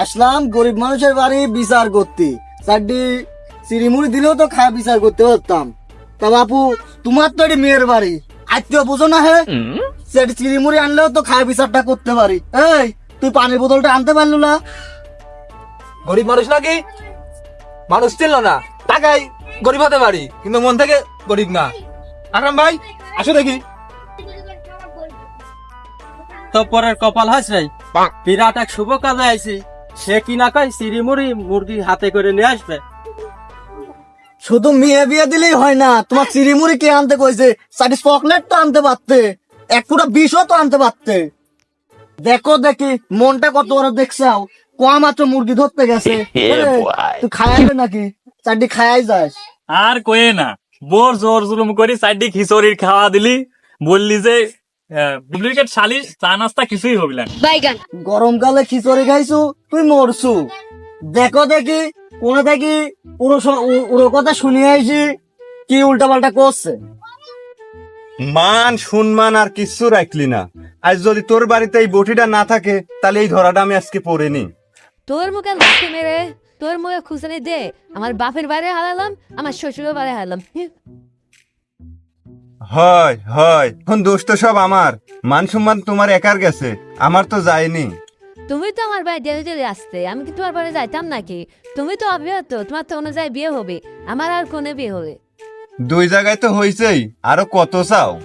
আসলাম গরিব মানুষের বাড়ি বিচার করতে। চারটি চিড়িমুড়ি দিলেও তো খায় বিচার করতে পারতাম। তা বাপু তোমার তো এটি মেয়ের বাড়ি। আত্মীয় বুঝো না হে। সেটি চিড়িমুড়ি আনলেও তো খায় বিচারটা করতে পারি। এই তুই পানির বোতলটা আনতে পারল না। গরিব মানুষ নাকি? মানুষ ছিল না। টাকাই গরিব হতে পারি কিন্তু মন থেকে গরিব না। আকরাম ভাই আসো দেখি। তো পরের কপাল হাস নাই বিরাট এক শুভ কাজে আইছি। সে কি না কয় চিড়িমুড়ি মুরগি হাতে করে নিয়ে আসবে? শুধু মেয়ে বিয়ে দিলেই হয় না তোমার চিড়িমুড়ি কে আনতে কইছে? চারটি চকলেট তো আনতে পারতে এক ফুটা বিষও তো আনতে পারতে। দেখো দেখি মনটা কত বড় দেখছাও কম মাত্র মুরগি ধরতে গেছে। তুই খায়াইবে নাকি? চারটি খায়াই যাস। আর কয়ে না বোর জোর জুলুম করি সাইডে খিচুড়ির খাওয়া দিলি বললি যে ডুপ্লিকেট শালি চা নাস্তা কিছুই হবি না। বাইগান। গরমকালে খিচুড়ি খাইছু তুই মরছু। দেখো দেখি কোনে দেখি পুরো স- কথা শুনিয়ে আইছি কি উল্টা পাল্টা করছে। মান সম্মান আর কিচ্ছু রাখলি না। আজ যদি তোর বাড়িতে এই বটিটা না থাকে তাহলে এই ধরাটা আমি আজকে পড়িনি। তোর মুখে লাথি মেরে তোর মুখে খুঁজনি দে। আমার বাপের বাড়ি হারালাম আমার শ্বশুরের বাড়ি হারালাম। হয় হয়। এখন দোষ তো সব আমার। মান সম্মান তোমার একার গেছে। আমার তো যায়নি। তুমি তো আমার বাড়ি ডেলি ডেলি আসতে। আমি কি তোমার বাড়ি যাইতাম নাকি? তুমি তো অবিবাহিত। তোমার তো অনুযায়ী বিয়ে হবে। আমার আর কোনে বিয়ে হবে। দুই জায়গায় তো হয়েছেই আরও কত চাও?